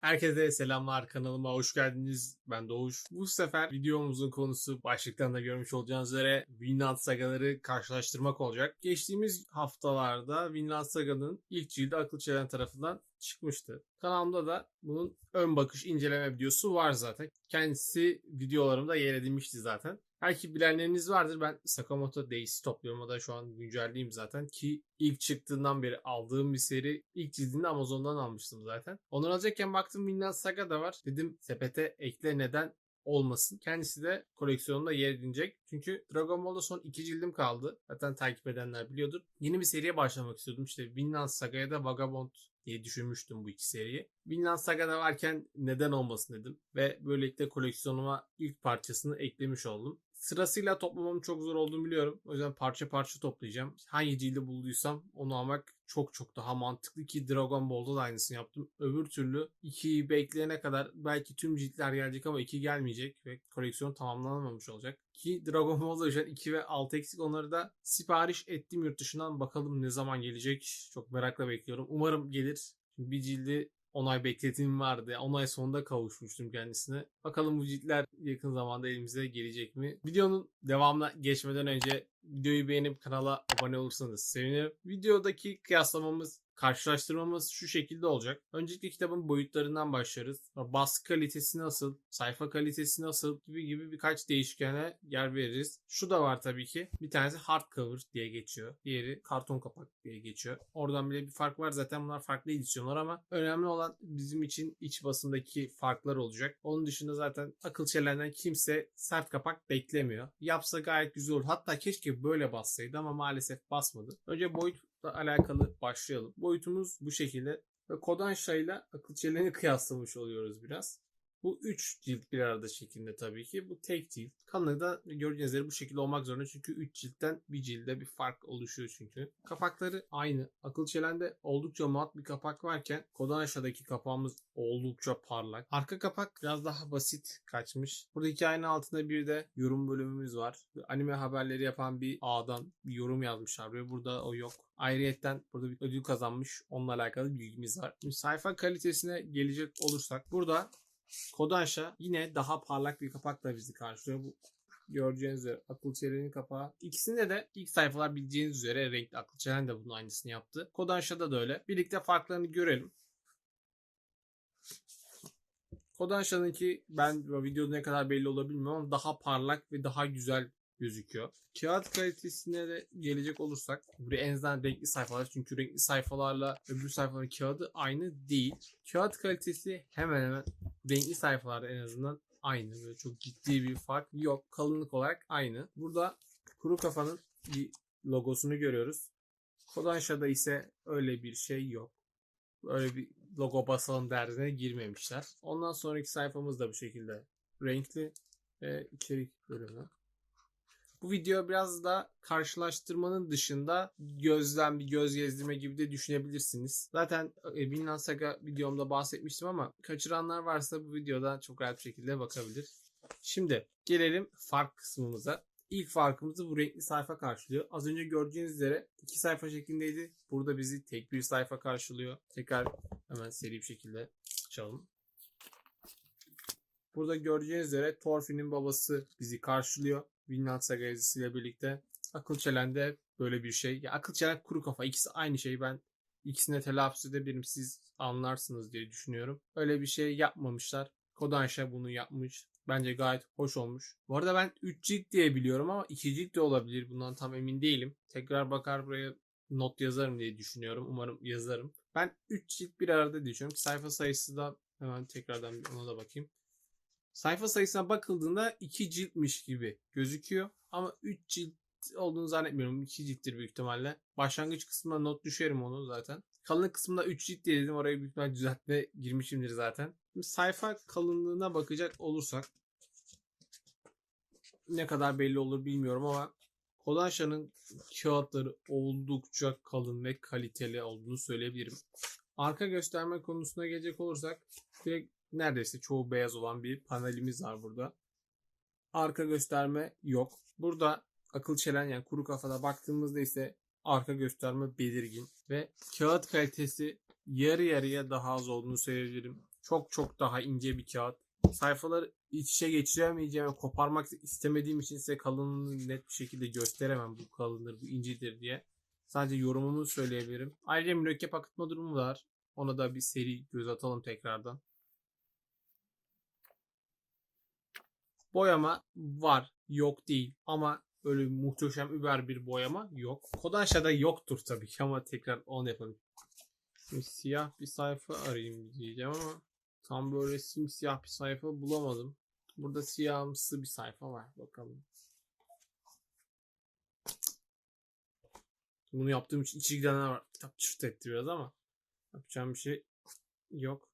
Herkese selamlar kanalıma hoş geldiniz. Ben Doğuş. Bu sefer videomuzun konusu başlıktan da görmüş olacağınız üzere Vinland Sagaları karşılaştırmak olacak. Geçtiğimiz haftalarda Vinland Saga'nın ilk cildi Akıl Çelen tarafından çıkmıştı. Kanalımda da bunun ön bakış inceleme videosu var zaten. Kendisi videolarımda yer edinmişti zaten. Belki bilenleriniz vardır. Ben Sakamoto Days'i topluyorum. O da şu an güncelliyim zaten. Ki ilk çıktığından beri aldığım bir seri. ilk cildini Amazon'dan almıştım zaten. Onu alacakken baktım Vinland Saga da var. Dedim sepete ekle neden olmasın. Kendisi de koleksiyonumda yer edinecek. Çünkü Dragon Ball'da son iki cildim kaldı. Zaten takip edenler biliyordur. Yeni bir seriye başlamak istiyordum. İşte Vinland Saga'ya da Vagabond diye düşünmüştüm bu iki seriyi. Vinland Saga'da varken neden olmasın dedim. Ve böylelikle koleksiyonuma ilk parçasını eklemiş oldum. Sırasıyla toplamam çok zor olduğunu biliyorum. O yüzden parça parça toplayacağım. Hangi cildi bulduysam onu almak çok çok daha mantıklı ki Dragon Ball'da da aynısını yaptım. Öbür türlü 2'yi bekleyene kadar belki tüm ciltler gelecek ama 2 gelmeyecek ve koleksiyon tamamlanamamış olacak. Ki Dragon Ball'da an 2 ve 6 eksik onları da sipariş ettim yurt dışından. Bakalım ne zaman gelecek. Çok merakla bekliyorum. Umarım gelir. Bir cildi 10 ay bekletim vardı. 10 ay sonunda kavuşmuştum kendisine. Bakalım bu ciltler yakın zamanda elimize gelecek mi? Videonun devamına geçmeden önce videoyu beğenip kanala abone olursanız sevinirim. Videodaki kıyaslamamız karşılaştırmamız şu şekilde olacak. Öncelikle kitabın boyutlarından başlarız. Baskı kalitesi nasıl, sayfa kalitesi nasıl gibi gibi birkaç değişkene yer veririz. Şu da var tabii ki. Bir tanesi hardcover diye geçiyor. Diğeri karton kapak diye geçiyor. Oradan bile bir fark var. Zaten bunlar farklı edisyonlar ama önemli olan bizim için iç basındaki farklar olacak. Onun dışında zaten akıl çelenden kimse sert kapak beklemiyor. Yapsa gayet güzel olur. Hatta keşke böyle bassaydı ama maalesef basmadı. Önce boyut alakalı başlayalım. Boyutumuz bu şekilde ve Kodansha ile akıl kıyaslamış oluyoruz biraz. Bu 3 cilt bir arada şeklinde tabii ki. Bu tek cilt. Kalınlığı da gördüğünüz üzere bu şekilde olmak zorunda. Çünkü 3 ciltten bir cilde bir fark oluşuyor çünkü. Kapakları aynı. Akıl çelende oldukça mat bir kapak varken Kodansha'daki kapağımız oldukça parlak. Arka kapak biraz daha basit kaçmış. Burada hikayenin altında bir de yorum bölümümüz var. Anime haberleri yapan bir ağdan bir yorum yazmışlar ve burada o yok. Ayrıyetten burada bir ödül kazanmış. Onunla alakalı bilgimiz var. Şimdi sayfa kalitesine gelecek olursak burada Kodansha yine daha parlak bir kapakla bizi karşılıyor. Bu göreceğiniz üzere akıl çelenin kapağı. İkisinde de ilk sayfalar bileceğiniz üzere renkli akıl çelen de bunun aynısını yaptı. Kodansha'da da öyle. Birlikte farklarını görelim. Kodansha'nınki ben bu videoda ne kadar belli olabilir bilmiyorum ama daha parlak ve daha güzel gözüküyor. Kağıt kalitesine de gelecek olursak buraya en azından renkli sayfalar çünkü renkli sayfalarla öbür sayfaların kağıdı aynı değil. Kağıt kalitesi hemen hemen renkli sayfalarda en azından aynı. Böyle çok ciddi bir fark yok. Kalınlık olarak aynı. Burada kuru kafanın bir logosunu görüyoruz. Kodansha'da ise öyle bir şey yok. Öyle bir logo basalım derdine girmemişler. Ondan sonraki sayfamız da bu şekilde renkli ve içerik bölümü. Bu video biraz da karşılaştırmanın dışında gözlem bir göz gezdirme gibi de düşünebilirsiniz. Zaten e, Vinland Saga videomda bahsetmiştim ama kaçıranlar varsa bu videoda çok rahat bir şekilde bakabilir. Şimdi gelelim fark kısmımıza. İlk farkımızı bu renkli sayfa karşılıyor. Az önce gördüğünüz üzere iki sayfa şeklindeydi. Burada bizi tek bir sayfa karşılıyor. Tekrar hemen seri bir şekilde açalım. Burada göreceğiniz üzere Thorfinn'in babası bizi karşılıyor. Vinland Saga yazısıyla birlikte. Akıl Çelen'de böyle bir şey. Ya Akıl Çelen kuru kafa ikisi aynı şey. Ben ikisine telaffuz edebilirim. Siz anlarsınız diye düşünüyorum. Öyle bir şey yapmamışlar. Kodansha bunu yapmış. Bence gayet hoş olmuş. Bu arada ben 3 cilt diye biliyorum ama 2 cilt de olabilir. Bundan tam emin değilim. Tekrar bakar buraya not yazarım diye düşünüyorum. Umarım yazarım. Ben 3 cilt bir arada diye düşünüyorum. Sayfa sayısı da hemen tekrardan ona da bakayım. Sayfa sayısına bakıldığında 2 ciltmiş gibi gözüküyor. Ama 3 cilt olduğunu zannetmiyorum. 2 cilttir büyük ihtimalle. Başlangıç kısmına not düşerim onu zaten. Kalınlık kısmında 3 cilt diye dedim. Oraya büyük ihtimalle düzeltme girmişimdir zaten. Şimdi sayfa kalınlığına bakacak olursak ne kadar belli olur bilmiyorum ama Kodansha'nın kağıtları oldukça kalın ve kaliteli olduğunu söyleyebilirim. Arka gösterme konusuna gelecek olursak direkt neredeyse çoğu beyaz olan bir panelimiz var burada. Arka gösterme yok. Burada akıl çelen yani kuru kafada baktığımızda ise arka gösterme belirgin ve kağıt kalitesi yarı yarıya daha az olduğunu söyleyebilirim. Çok çok daha ince bir kağıt. Sayfaları iç içe geçiremeyeceğim ve koparmak istemediğim için size kalınlığını net bir şekilde gösteremem. Bu kalındır, bu incidir diye. Sadece yorumumu söyleyebilirim. Ayrıca mürekkep akıtma durumu var. Ona da bir seri göz atalım tekrardan. Boyama var, yok değil ama öyle muhteşem über bir boyama yok. Kodansha'da yoktur tabii ki ama tekrar onu yapalım. Şimdi siyah bir sayfa arayayım diyeceğim ama tam böyle simsiyah bir sayfa bulamadım. Burada siyahımsı bir sayfa var. Bakalım. Bunu yaptığım için içi gidenler var. Kitap çırt etti biraz ama yapacağım bir şey yok.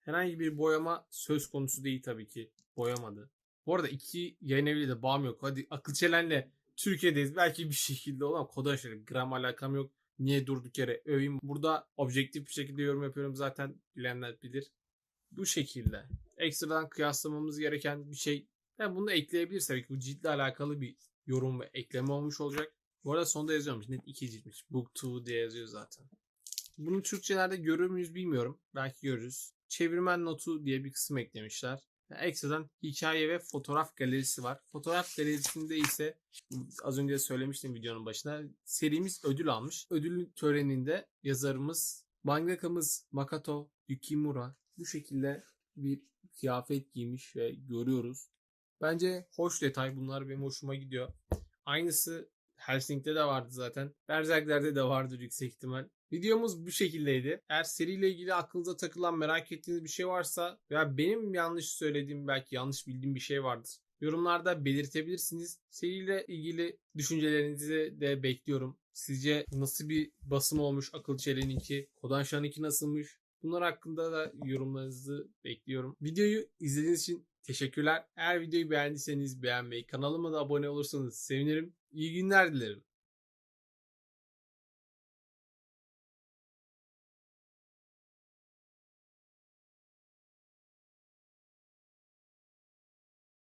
Herhangi bir boyama söz konusu değil tabii ki. Boyamadı. Bu arada iki yayın eviyle de bağım yok. Hadi akıl çelenle Türkiye'deyiz. Belki bir şekilde olur ama Kodaş'la gram alakam yok. Niye durduk yere öveyim. Burada objektif bir şekilde yorum yapıyorum zaten bilenler bilir. Bu şekilde. Ekstradan kıyaslamamız gereken bir şey. Yani bunu da ki. Bu ciltle alakalı bir yorum ve ekleme olmuş olacak. Bu arada sonda yazıyormuş. Net iki ciltmiş. Book 2 diye yazıyor zaten. Bunu Türkçelerde görür müyüz bilmiyorum. Belki görürüz. Çevirmen notu diye bir kısım eklemişler. Ekstradan hikaye ve fotoğraf galerisi var. Fotoğraf galerisinde ise az önce söylemiştim videonun başında serimiz ödül almış. Ödül töreninde yazarımız, mangakamız Makoto Yukimura bu şekilde bir kıyafet giymiş ve görüyoruz. Bence hoş detay bunlar benim hoşuma gidiyor. Aynısı Helsing'de de vardı zaten. Berserkler'de de vardır yüksek ihtimal. Videomuz bu şekildeydi. Eğer seriyle ilgili aklınıza takılan merak ettiğiniz bir şey varsa veya benim yanlış söylediğim belki yanlış bildiğim bir şey vardır. Yorumlarda belirtebilirsiniz. Seriyle ilgili düşüncelerinizi de bekliyorum. Sizce nasıl bir basım olmuş Akıl Çelen'inki? Kodanshan'ınki nasılmış? Bunlar hakkında da yorumlarınızı bekliyorum. Videoyu izlediğiniz için teşekkürler. Eğer videoyu beğendiyseniz beğenmeyi, kanalıma da abone olursanız sevinirim. İyi günler dilerim.